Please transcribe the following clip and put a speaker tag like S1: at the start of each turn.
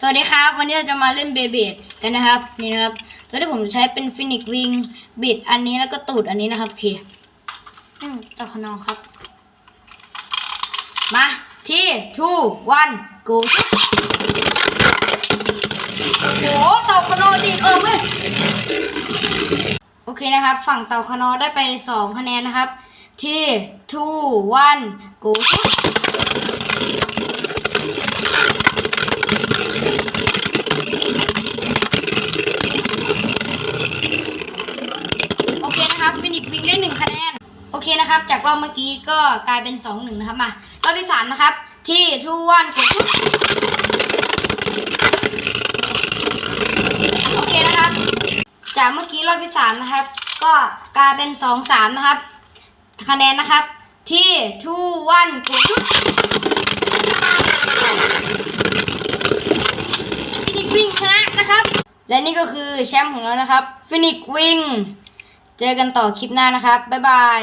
S1: สวัสดีครับ วันนี้เราจะมาเล่นเบเบดกันนะครับ นี่นะครับตัวที่ผมจะใช้เป็นฟินิกวิงบิดอันนี้แล้วก็ตูดอันนี้นะครับโอเคอืมต่อขนองครับ มา ที่ two one go โอ้โหเต่าขนองดีดออกเลยโอเคนะครับ ฝั่งเต่าขนองได้ไปสองคะแนนนะครับ ที่ two one go อเค นะครับฟินิกวิงได้หนึ่งคะแนน โอเคนะครับ จากรอบเมื่อกี้ก็กลายเป็นสองหนึ่งนะครับมารอบที่สามนะครับ ที่ทูวันกดโอเคนะครับ จากเมื่อกี้รอบที่สามนะครับ ก็กลายเป็นสองสามนะครับ คะแนนนะครับ ที่ทูวันกดชุดฟินิกวิ่งชนะนะครับ และนี่ก็คือแชมป์ของเรานะครับฟินิกวิ่ง เจอกันต่อคลิปหน้านะครับ บ๊ายบาย